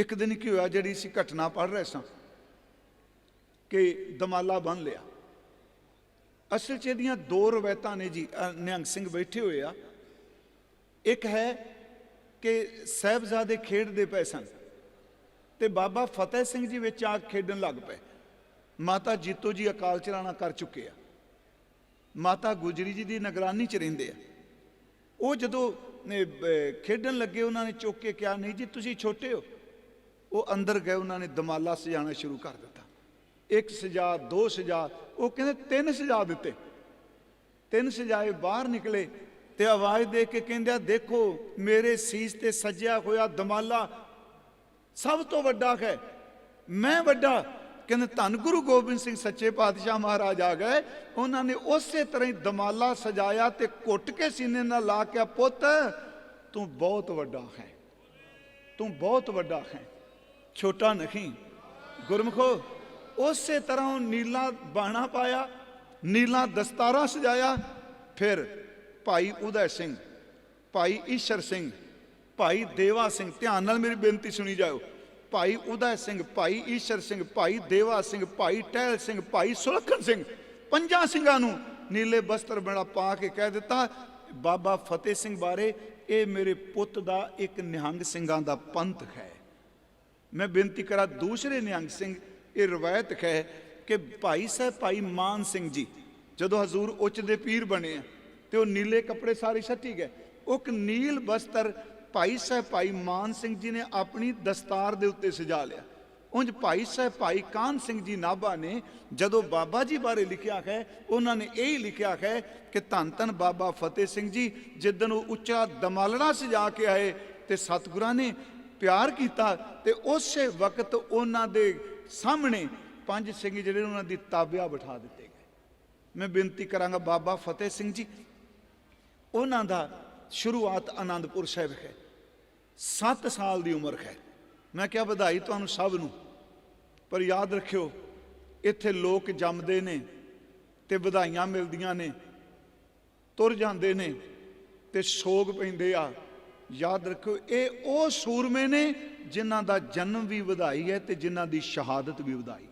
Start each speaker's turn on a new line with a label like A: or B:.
A: ਇੱਕ ਦਿਨ ਕੀ ਹੋਇਆ, ਜਿਹੜੀ ਸੀ ਘਟਨਾ ਪੜ ਰਹੇ ਸਾਂ ਕਿ ਦਮਾਲਾ ਬੰਨ ਲਿਆ। ਅਸਲ 'ਚ ਇਹਦੀਆਂ ਦੋ ਰਵਾਇਤਾਂ ਨੇ ਜੀ ਨਿਹੰਗ ਸਿੰਘ ਬੈਠੇ ਹੋਏ ਆ। ਇੱਕ ਹੈ ਕਿ ਸਹਿਬਜ਼ਾਦੇ ਖੇਡਦੇ ਪਏ ਸਨ ਤੇ ਬਾਬਾ ਫਤਿਹ ਸਿੰਘ ਜੀ ਵਿੱਚ ਆ ਕੇ ਖੇਡਣ ਲੱਗ ਪਏ। ਮਾਤਾ ਜੀਤੋ ਜੀ ਅਕਾਲ ਚਲਾਣਾ ਕਰ ਚੁੱਕੇ ਆ। ਮਾਤਾ ਗੁਜਰੀ ਜੀ ਦੀ ਨਿਗਰਾਨੀ ਚ ਰਹਿੰਦੇ ਆ। ਉਹ ਜਦੋਂ ਖੇਡਣ ਲੱਗੇ, ਉਹਨਾਂ ਨੇ ਚੁੱਕ ਕੇ ਕਿਹਾ, ਨਹੀਂ ਜੀ, ਤੁਸੀਂ ਛੋਟੇ ਹੋ। ਉਹ ਅੰਦਰ ਗਏ, ਉਹਨਾਂ ਨੇ ਦਮਾਲਾ ਸਜਾਣਾ ਸ਼ੁਰੂ ਕਰ ਦਿੱਤਾ। ਇੱਕ ਸਜਾ, ਦੋ ਸਜਾ, ਉਹ ਕਹਿੰਦੇ ਤਿੰਨ ਸਜਾ ਦਿੱਤੇ। ਤਿੰਨ ਸਜਾਏ ਬਾਹਰ ਨਿਕਲੇ ਤੇ ਆਵਾਜ਼ ਦੇ ਕੇ ਕਹਿੰਦੇ ਆ, ਦੇਖੋ ਮੇਰੇ ਸੀਸ ਤੇ ਸਜਿਆ ਹੋਇਆ ਦਮਾਲਾ ਸਭ ਤੋਂ ਵੱਡਾ ਹੈ। ਮੈਂ ਵੱਡਾ। ਕਹਿੰਦੇ ਧੰਨ ਗੁਰੂ ਗੋਬਿੰਦ ਸਿੰਘ ਸੱਚੇ ਪਾਤਸ਼ਾਹ ਮਹਾਰਾਜ ਆ ਗਏ। ਉਹਨਾਂ ਨੇ ਉਸੇ ਤਰ੍ਹਾਂ ਹੀ ਦਮਾਲਾ ਸਜਾਇਆ ਤੇ ਘੁੱਟ ਕੇ ਸੀਨੇ ਨਾਲ ਲਾ ਕੇ ਪੁੱਤ ਤੂੰ ਬਹੁਤ ਵੱਡਾ ਹੈ। ਤੂੰ ਬਹੁਤ ਵੱਡਾ ਹੈ। ਛੋਟਾ ਨਹੀਂ। ਗੁਰਮਖੋ, ਉਸੇ ਤਰ੍ਹਾਂ ਉਹ ਨੀਲਾ ਬਾਣਾ ਪਾਇਆ, ਨੀਲਾ ਦਸਤਾਰਾ ਸਜਾਇਆ, ਫਿਰ ਭਾਈ ਉਦੈ ਸਿੰਘ, ਭਾਈ ਈਸ਼ਰ ਸਿੰਘ, ਭਾਈ ਦੇਵਾ ਸਿੰਘ, ਧਿਆਨ ਨਾਲ ਮੇਰੀ ਬੇਨਤੀ ਸੁਣੀ ਜਾਓ ਭਾਈ ਉਦੈ ਸਿੰਘ, ਭਾਈ ਈਸ਼ਰ ਸਿੰਘ, ਭਾਈ ਦੇਵਾ ਸਿੰਘ, ਭਾਈ ਟਹਿਲ ਸਿੰਘ, ਭਾਈ ਸੁਲੱਖਣ ਸਿੰਘ, ਪੰਜਾਂ ਸਿੰਘਾਂ ਨੂੰ ਨੀਲੇ ਬਸਤਰ ਬਣਾ ਪਾ ਕੇ ਕਹਿ ਦਿੱਤਾ, ਬਾਬਾ ਫਤਿਹ ਸਿੰਘ ਬਾਰੇ, ਇਹ ਮੇਰੇ ਪੁੱਤ ਦਾ ਇੱਕ ਨਿਹੰਗ ਸਿੰਘਾਂ ਦਾ ਪੰਥ ਹੈ। ਮੈਂ ਬੇਨਤੀ ਕਰਾਂ ਦੂਸਰੇ ਨਿਹੰਗ ਸਿੰਘ, ਇਹ ਰਵਾਇਤ ਹੈ ਕਿ ਭਾਈ ਸਾਹਿਬ, ਭਾਈ ਮਾਨ ਸਿੰਘ ਜੀ, ਜਦੋਂ ਹਜ਼ੂਰ ਉੱਚ ਦੇ ਪੀਰ ਬਣੇ ਆ ਤੇ ਉਹ ਨੀਲੇ ਕੱਪੜੇ ਸਾਰੇ ਛੱਟੀ ਗਏ, ਉਹ ਇੱਕ ਨੀਲ ਬਸਤਰ ਭਾਈ ਸਾਹਿਬ, ਭਾਈ ਮਾਨ ਸਿੰਘ ਜੀ ਨੇ ਆਪਣੀ ਦਸਤਾਰ ਦੇ ਉੱਤੇ ਸਜਾ ਲਿਆ। ਉਂਝ ਭਾਈ ਸਾਹਿਬ, ਭਾਈ ਕਾਨ ਸਿੰਘ ਜੀ ਨਾਭਾ ਨੇ ਜਦੋਂ ਬਾਬਾ ਜੀ ਬਾਰੇ ਲਿਖਿਆ ਹੈ, ਉਹਨਾਂ ਨੇ ਇਹ ਹੀ ਲਿਖਿਆ ਹੈ ਕਿ ਧੰਨ ਧੰਨ ਬਾਬਾ ਫਤਿਹ ਸਿੰਘ ਜੀ ਜਿੱਦਨ ਉਹ ਉੱਚਾ ਦਮਾਲੜਾ ਸਜਾ ਕੇ ਆਏ ਤੇ ਸਤਿਗੁਰਾਂ ਨੇ ਪਿਆਰ ਕੀਤਾ ਤੇ ਉਸੇ ਵਕਤ ਉਹਨਾਂ ਦੇ ਸਾਹਮਣੇ ਪੰਜ ਸਿੰਘ ਜਿਹੜੇ ਉਹਨਾਂ ਦੀ ਤਾਬਿਆ ਬਿਠਾ ਦਿੱਤੇ ਗਏ। ਮੈਂ ਬੇਨਤੀ ਕਰਾਂਗਾ ਬਾਬਾ ਫਤਿਹ ਸਿੰਘ ਜੀ, ਉਹਨਾਂ ਦਾ ਸ਼ੁਰੂਆਤ ਆਨੰਦਪੁਰ ਸਾਹਿਬ ਹੈ। 7 ਸਾਲ ਦੀ ਉਮਰ ਹੈ। ਮੈਂ ਕਿਹਾ ਵਧਾਈ ਤੁਹਾਨੂੰ ਸਭ ਨੂੰ। ਪਰ ਯਾਦ ਰੱਖਿਓ, ਇੱਥੇ ਲੋਕ ਜੰਮਦੇ ਨੇ ਤੇ ਵਧਾਈਆਂ ਮਿਲਦੀਆਂ ਨੇ, ਤੁਰ ਜਾਂਦੇ ਨੇ ਤੇ ਸੋਗ ਪੈਂਦੇ ਆ। ਯਾਦ ਰੱਖਿਓ, ਇਹ ਉਹ ਸੂਰਮੇ ਨੇ ਜਿਨ੍ਹਾਂ ਦਾ ਜਨਮ ਵੀ ਵਧਾਈ ਹੈ ਤੇ ਜਿਨ੍ਹਾਂ ਦੀ ਸ਼ਹਾਦਤ ਵੀ ਵਧਾਈ